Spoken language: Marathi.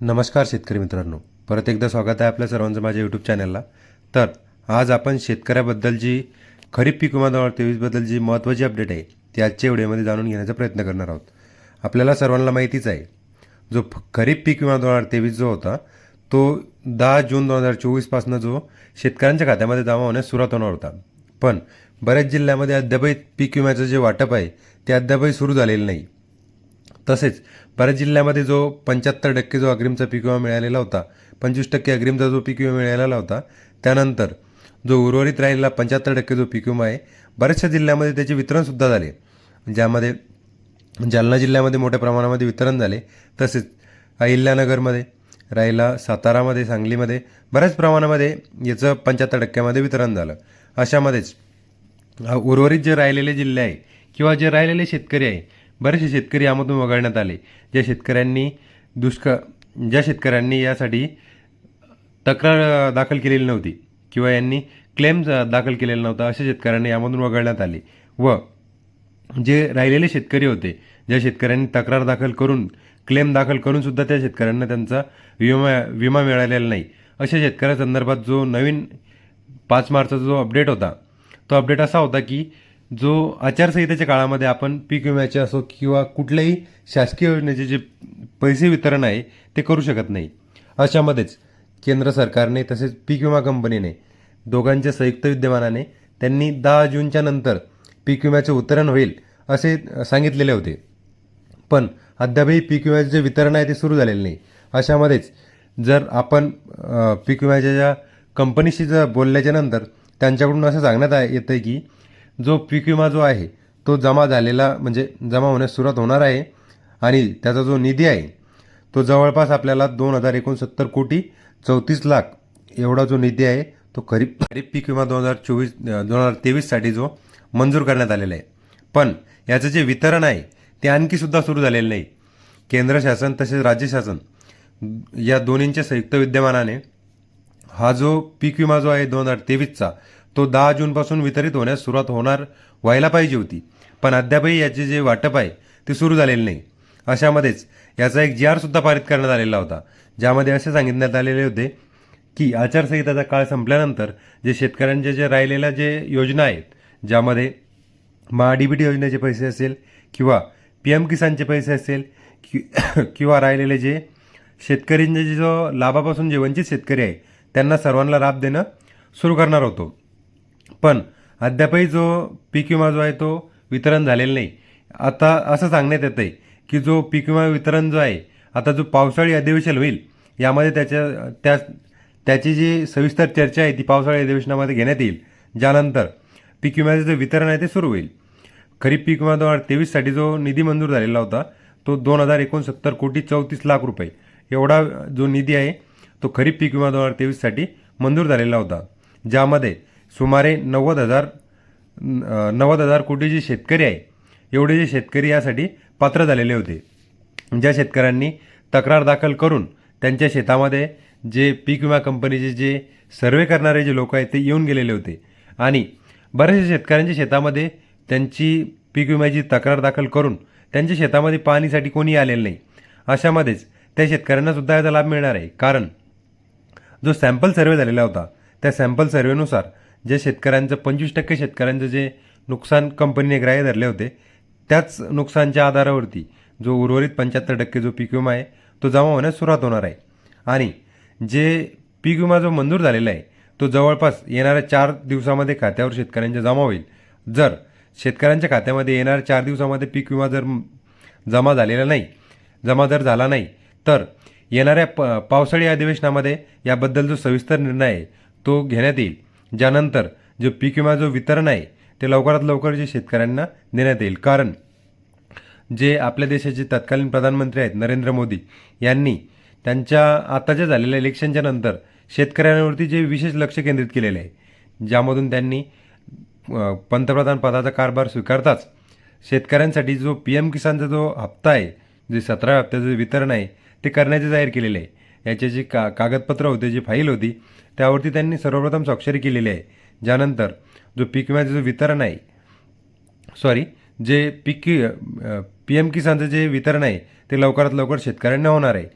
नमस्कार शेतकरी मित्रांनो. परत एकदा स्वागत आहे आपल्या सर्वांचं माझ्या यूट्यूब चॅनलला तर आज आपण शेतकऱ्याबद्दल जी खरीप पीक विमा दोन हजार तेवीसबद्दल जी महत्त्वाची अपडेट आहे ती आजच्या व्हिडिओमध्ये जाणून घेण्याचा प्रयत्न करणार आहोत. आपल्याला सर्वांना माहितीच आहे जो खरीप पीक विमा दोन हजार तेवीस जो होता तो दहा जून दोन हजार चोवीसपासून जो शेतकऱ्यांच्या खात्यामध्ये जमा होण्यास सुरुवात होणार होता. पण बऱ्याच जिल्ह्यामध्ये अद्यापही पीक विम्याचं जे वाटप आहे ते अद्यापही सुरू झालेलं नाही. तसेच बऱ्याच जिल्ह्यामध्ये जो पंच्याहत्तर टक्के जो अग्रिमचा पीक विमा मिळालेला होता पंचवीस टक्के अग्रिमचा जो पीक विमा मिळालेला होता त्यानंतर जो उर्वरित राहिलेला पंच्याहत्तर टक्के जो पीक विमा आहे बऱ्याचशा जिल्ह्यामध्ये त्याचे वितरणसुद्धा झाले. ज्यामध्ये जालना जिल्ह्यामध्ये मोठ्या प्रमाणामध्ये वितरण झाले. तसेच अहिल्यानगरमध्ये राहिला सातारामध्ये सांगलीमध्ये बऱ्याच प्रमाणामध्ये याचं पंच्याहत्तर टक्क्यामध्ये वितरण झालं. अशामध्येच उर्वरित जे राहिलेले जिल्हे आहे किंवा जे राहिलेले शेतकरी आहे बरेचसे शेतकरी यामधून वगळण्यात आले. ज्या शेतकऱ्यांनी दुष्काळ ज्या शेतकऱ्यांनी यासाठी तक्रार दाखल केलेली नव्हती किंवा यांनी क्लेम दाखल केलेला नव्हता अशा शेतकऱ्यांना यामधून वगळण्यात आले. व जे राहिलेले शेतकरी होते ज्या शेतकऱ्यांनी तक्रार दाखल करून क्लेम दाखल करूनसुद्धा त्या शेतकऱ्यांना त्यांचा विमा विमा मिळालेला नाही. अशा शेतकऱ्यासंदर्भात जो नवीन पाच मार्चचा जो अपडेट होता तो अपडेट असा होता की जो आचारसंहितेच्या काळामध्ये आपण पीक विम्याचे असो किंवा कुठल्याही शासकीय योजनेचे जे पैसे वितरण आहे ते करू शकत नाही. अशामध्येच केंद्र सरकारने तसेच पीक विमा कंपनीने दोघांच्या संयुक्त विद्यमानाने त्यांनी दहा जूनच्या नंतर पीक विम्याचे वितरण होईल असे सांगितलेले होते. पण अद्यापही पीक विम्याचे जे वितरण आहे ते सुरू झालेले नाही. अशामध्येच जर आपण पीक विम्याच्या ज्या कंपनीशी जर बोलल्याच्या नंतर त्यांच्याकडून असं सांगण्यात आहे येतं आहे की जो पीक विमा जो आहे तो जमा झालेला म्हणजे जमा होण्यास सुरुवात होणार आहे आणि त्याचा जो निधी आहे तो जवळपास आपल्याला दोन हजार एकोणसत्तर कोटी चौतीस लाख एवढा जो निधी आहे तो खरीप खरीप पीक विमा दोन हजार चोवीस दोन हजार तेवीससाठी जो मंजूर करण्यात आलेला आहे. पण याचं जे वितरण आहे ते आणखीसुद्धा सुरू झालेलं नाही. केंद्र शासन तसेच राज्य शासन या दोन्हींच्या संयुक्त विद्यमानाने हा जो पीक विमा जो आहे दोन हजार तेवीसचा तो दहा जूनपासून वितरित होण्यास सुरुवात होणार व्हायला पाहिजे होती. पण अद्यापही याचे जे वाटप आहे ते सुरू झालेले नाही. अशामध्येच याचा एक जी आरसुद्धा पारित करण्यात आलेला होता. ज्यामध्ये असे सांगितण्यात आलेले होते की आचारसंहिताचा काळ संपल्यानंतर जे शेतकऱ्यांच्या जे राहिलेल्या जे योजना आहेत ज्यामध्ये महा डी बी योजनेचे पैसे असेल किंवा पी एम किसानचे पैसे असेल कि किंवा राहिलेले जे शेतकऱ्यांचे जे जो लाभापासून जे वंचित शेतकरी आहे त्यांना सर्वांना लाभ देणं सुरू करणार होतो. पण अद्यापही जो पीक विमा जो आहे तो वितरण झालेला नाही. आता असं सांगण्यात येतं आहे की जो पीक विमा वितरण जो आहे आता जो पावसाळी अधिवेशन होईल यामध्ये त्याच्या त्या त्याची जी सविस्तर चर्चा आहे ती पावसाळी अधिवेशनामध्ये घेण्यात येईल. ज्यानंतर पीक विम्याचं जे वितरण आहे ते सुरू होईल. खरीप पीक विमा दोन हजार तेवीससाठी जो निधी मंजूर झालेला होता तो दोन हजार एकोणसत्तर कोटी चौतीस लाख रुपये. एवढा जो निधी आहे तो खरीप पीक विमा दोन हजार तेवीससाठी मंजूर झालेला होता. ज्यामध्ये सुमारे नव्वद हजार नव्वद हजार कोटी जे शेतकरी आहे एवढे जे शेतकरी यासाठी पात्र झालेले होते. ज्या शेतकऱ्यांनी तक्रार दाखल करून त्यांच्या शेतामध्ये जे पीक विमा कंपनीचे जे सर्वे करणारे जे लोक आहेत ते येऊन गेलेले होते. आणि बऱ्याचशा शेतकऱ्यांच्या शेतामध्ये त्यांची पीक विम्याची तक्रार दाखल करून त्यांच्या शेतामध्ये पाहणीसाठी कोणी आलेलं नाही. अशामध्येच त्या शेतकऱ्यांनासुद्धा याचा लाभ मिळणार आहे. कारण जो सॅम्पल सर्वे झालेला होता त्या सॅम्पल सर्वेनुसार जे शेतकऱ्यांचं पंचवीस टक्के शेतकऱ्यांचं जे नुकसान कंपनीने ग्राह्य धरले होते त्याच नुकसानच्या आधारावरती जो उर्वरित पंच्याहत्तर टक्के जो पीक विमा आहे तो जमा होण्यास सुरुवात होणार आहे. आणि जे पीक विमा जो मंजूर झालेला आहे तो जवळपास येणाऱ्या चार दिवसामध्ये खात्यावर शेतकऱ्यांच्या जमा होईल. जर शेतकऱ्यांच्या खात्यामध्ये येणाऱ्या चार दिवसामध्ये पीक विमा जर जमा झालेला नाही जमा जर झाला नाही तर येणाऱ्या प पावसाळी अधिवेशनामध्ये याबद्दल जो सविस्तर निर्णय आहे तो घेण्यात येईल. ज्यानंतर जो पीक विमा जो वितरण आहे ते लवकरात लवकर जे शेतकऱ्यांना देण्यात येईल. कारण जे आपल्या देशाचे तत्कालीन प्रधानमंत्री आहेत नरेंद्र मोदी यांनी त्यांच्या आताच्या झालेल्या इलेक्शनच्या नंतर शेतकऱ्यांवरती जे विशेष लक्ष केंद्रित केलेले आहे ज्यामधून त्यांनी पंतप्रधान पदाचा कारभार स्वीकारताच शेतकऱ्यांसाठी जो पी एम किसानचा जो हप्ता आहे जे सतरा हप्त्याचं जे वितरण आहे ते करण्याचे जाहीर केलेले आहे. याचे जे का कागदपत्र होते जी फाईल होती त्यावरती त्यांनी सर्वप्रथम स्वाक्षरी केलेली आहे. ज्यानंतर जो पीक विम्याचं जो वितरण आहे सॉरी जे पीक पी एम किसानचं जे वितरण आहे ते लवकरात लवकर शेतकऱ्यांना होणार आहे.